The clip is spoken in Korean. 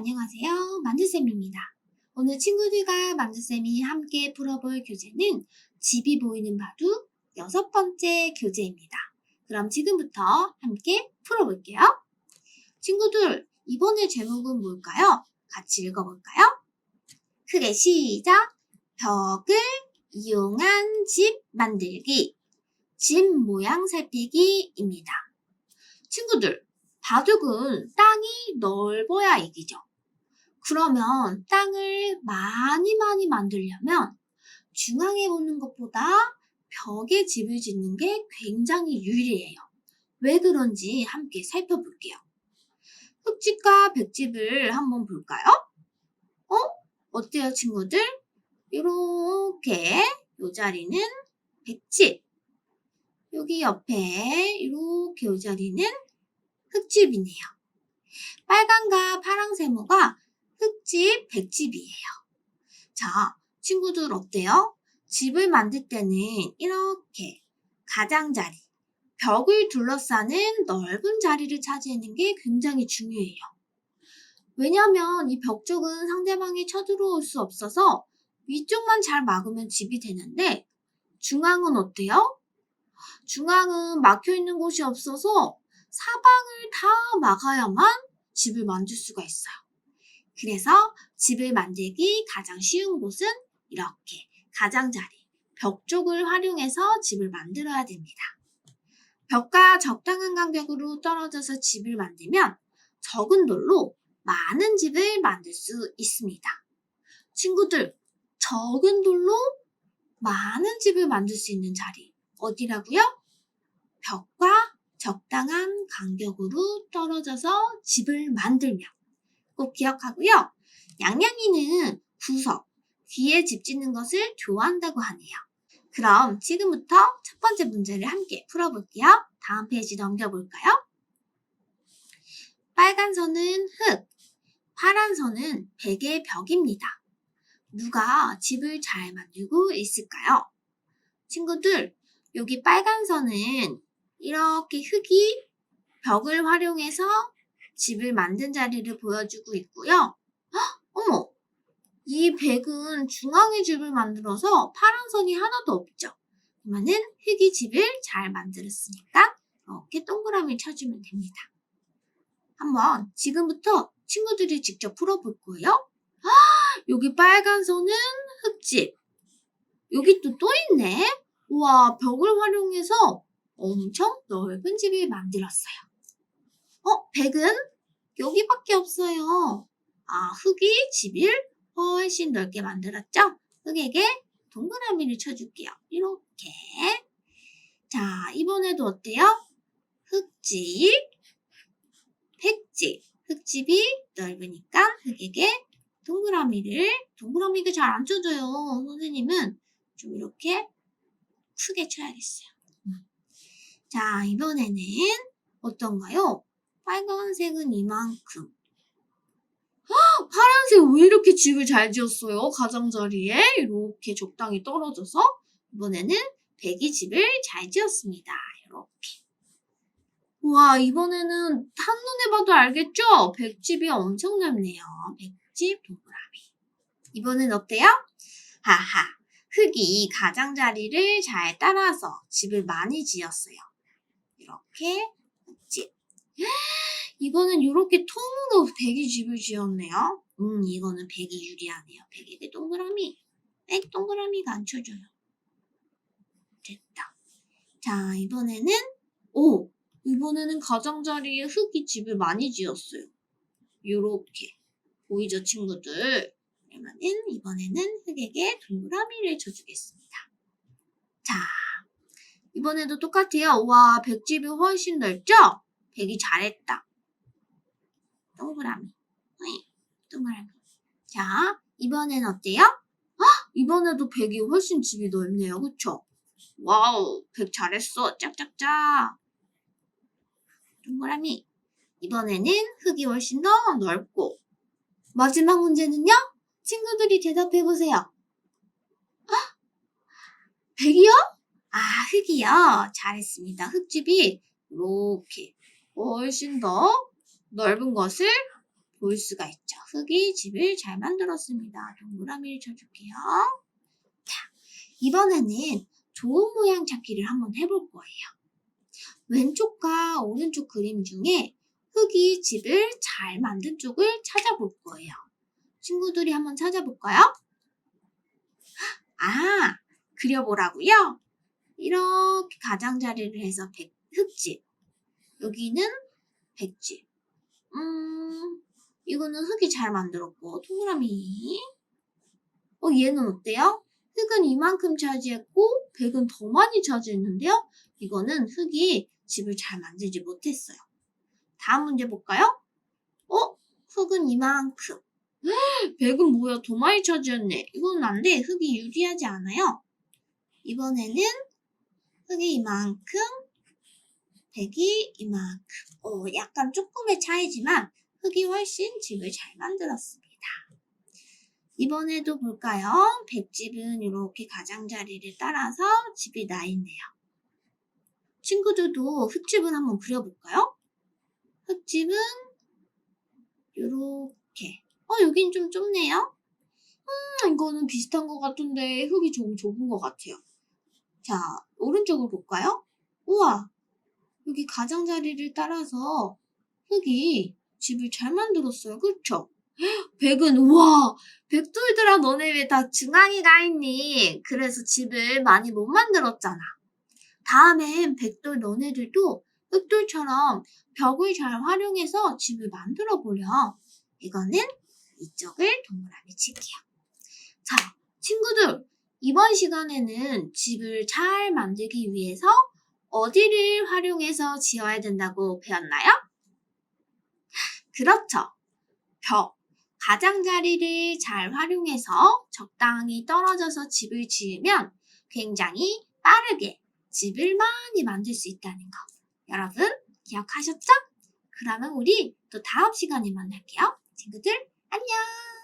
안녕하세요. 만두쌤입니다. 오늘 친구들과 만두쌤이 함께 풀어볼 교재는 집이 보이는 바둑 여섯 번째 교재입니다. 그럼 지금부터 함께 풀어볼게요. 친구들, 이번에 제목은 뭘까요? 같이 읽어볼까요? 크게 시작! 벽을 이용한 집 만들기. 집 모양 살피기입니다. 친구들, 바둑은 땅이 넓어야 이기죠. 그러면 땅을 많이 많이 만들려면 중앙에 오는 것보다 벽에 집을 짓는 게 굉장히 유리해요. 왜 그런지 함께 살펴볼게요. 흙집과 백집을 한번 볼까요? 어? 어때요, 친구들? 이렇게 이 자리는 백집. 여기 옆에 이렇게 이 자리는 흙집이네요. 빨간과 파랑 세모가 흙집, 백집이에요. 자, 친구들 어때요? 집을 만들 때는 이렇게 가장자리, 벽을 둘러싸는 넓은 자리를 차지하는 게 굉장히 중요해요. 왜냐하면 이 벽 쪽은 상대방이 쳐들어올 수 없어서 위쪽만 잘 막으면 집이 되는데 중앙은 어때요? 중앙은 막혀 있는 곳이 없어서 사방을 다 막아야만 집을 만들 수가 있어요. 그래서 집을 만들기 가장 쉬운 곳은 이렇게 가장자리, 벽 쪽을 활용해서 집을 만들어야 됩니다. 벽과 적당한 간격으로 떨어져서 집을 만들면 적은 돌로 많은 집을 만들 수 있습니다. 친구들, 적은 돌로 많은 집을 만들 수 있는 자리 어디라고요? 벽과 적당한 간격으로 떨어져서 집을 만들면 꼭 기억하고요. 양양이는 구석, 뒤에 집 짓는 것을 좋아한다고 하네요. 그럼 지금부터 첫 번째 문제를 함께 풀어볼게요. 다음 페이지 넘겨볼까요? 빨간 선은 흙, 파란 선은 베개 벽입니다. 누가 집을 잘 만들고 있을까요? 친구들, 여기 빨간 선은 이렇게 흙이 벽을 활용해서 집을 만든 자리를 보여주고 있고요. 헉, 어머! 이 백은 중앙에 집을 만들어서 파란 선이 하나도 없죠. 그러면은 흙이 집을 잘 만들었으니까 이렇게 동그라미 쳐주면 됩니다. 한번 지금부터 친구들이 직접 풀어볼 거예요. 아, 여기 빨간 선은 흙집. 여기 또 또 있네. 우와, 벽을 활용해서 엄청 넓은 집을 만들었어요. 어, 백은 여기밖에 없어요. 아, 흙이 집을 훨씬 넓게 만들었죠? 흙에게 동그라미를 쳐줄게요. 이렇게. 자, 이번에도 어때요? 흙집, 백집. 흙집이 넓으니까 흙에게 동그라미를, 동그라미가 잘 안 쳐져요. 선생님은 좀 이렇게 크게 쳐야겠어요. 자, 이번에는 어떤가요? 빨간색은 이만큼. 헉, 파란색 왜 이렇게 집을 잘 지었어요? 가장자리에 이렇게 적당히 떨어져서 이번에는 백이 집을 잘 지었습니다. 이렇게. 와, 이번에는 한눈에 봐도 알겠죠? 백집이 엄청 넓네요. 백집 동그라미. 이번엔 어때요? 하하, 흙이 가장자리를 잘 따라서 집을 많이 지었어요. 이렇게 집. 이거는 이렇게 통으로 백이 집을 지었네요. 음, 이거는 백이 유리하네요. 백에게 동그라미. 백 동그라미가 안 쳐줘요. 됐다. 자, 이번에는 오, 이번에는 가장자리에 흙이 집을 많이 지었어요. 요렇게. 보이죠, 친구들? 그러면은 이번에는 흙에게 동그라미를 쳐주겠습니다. 자, 이번에도 똑같아요. 와, 백집이 훨씬 넓죠? 백이 잘했다. 동그라미. 어이, 동그라미. 자, 이번엔 어때요? 아, 이번에도 백이 훨씬 집이 넓네요. 그쵸? 와우, 백 잘했어. 짝짝짝. 동그라미. 이번에는 흙이 훨씬 더 넓고. 마지막 문제는요? 친구들이 대답해보세요. 아, 백이요? 아, 흙이요. 잘했습니다. 흙집이 이렇게 훨씬 더 넓은 것을 볼 수가 있죠. 흙이 집을 잘 만들었습니다. 동그라미를 쳐줄게요. 자, 이번에는 좋은 모양 찾기를 한번 해볼 거예요. 왼쪽과 오른쪽 그림 중에 흙이 집을 잘 만든 쪽을 찾아볼 거예요. 친구들이 한번 찾아볼까요? 아, 그려보라고요? 이렇게 가장자리를 해서 백, 흙집. 여기는 백집. 음, 이거는 흙이 잘 만들었고, 동그라미. 어, 얘는 어때요? 흙은 이만큼 차지했고, 백은 더 많이 차지했는데요? 이거는 흙이 집을 잘 만들지 못했어요. 다음 문제 볼까요? 어? 흙은 이만큼. 백은 뭐야? 더 많이 차지했네. 이건 안 돼. 흙이 유리하지 않아요. 이번에는 흙이 이만큼, 백이 이만큼. 어, 약간 조금의 차이지만 흙이 훨씬 집을 잘 만들었습니다. 이번에도 볼까요? 백집은 이렇게 가장자리를 따라서 집이 나 있네요. 친구들도 흙집을 한번 그려볼까요? 흙집은 이렇게. 어, 여긴 좀 좁네요. 음, 이거는 비슷한 것 같은데 흙이 좀 좁은 것 같아요. 자, 오른쪽을 볼까요? 우와, 여기 가장자리를 따라서 흙이 집을 잘 만들었어요. 그쵸? 백은, 우와, 백돌들아, 너네 왜 다 중앙에 가 있니? 그래서 집을 많이 못 만들었잖아. 다음엔 백돌 너네들도 흑돌처럼 벽을 잘 활용해서 집을 만들어 보려. 이거는 이쪽을 동그라미 칠게요. 자, 친구들, 이번 시간에는 집을 잘 만들기 위해서 어디를 활용해서 지어야 된다고 배웠나요? 그렇죠. 벽, 가장자리를 잘 활용해서 적당히 떨어져서 집을 지으면 굉장히 빠르게 집을 많이 만들 수 있다는 거. 여러분, 기억하셨죠? 그러면 우리 또 다음 시간에 만날게요. 친구들, 안녕!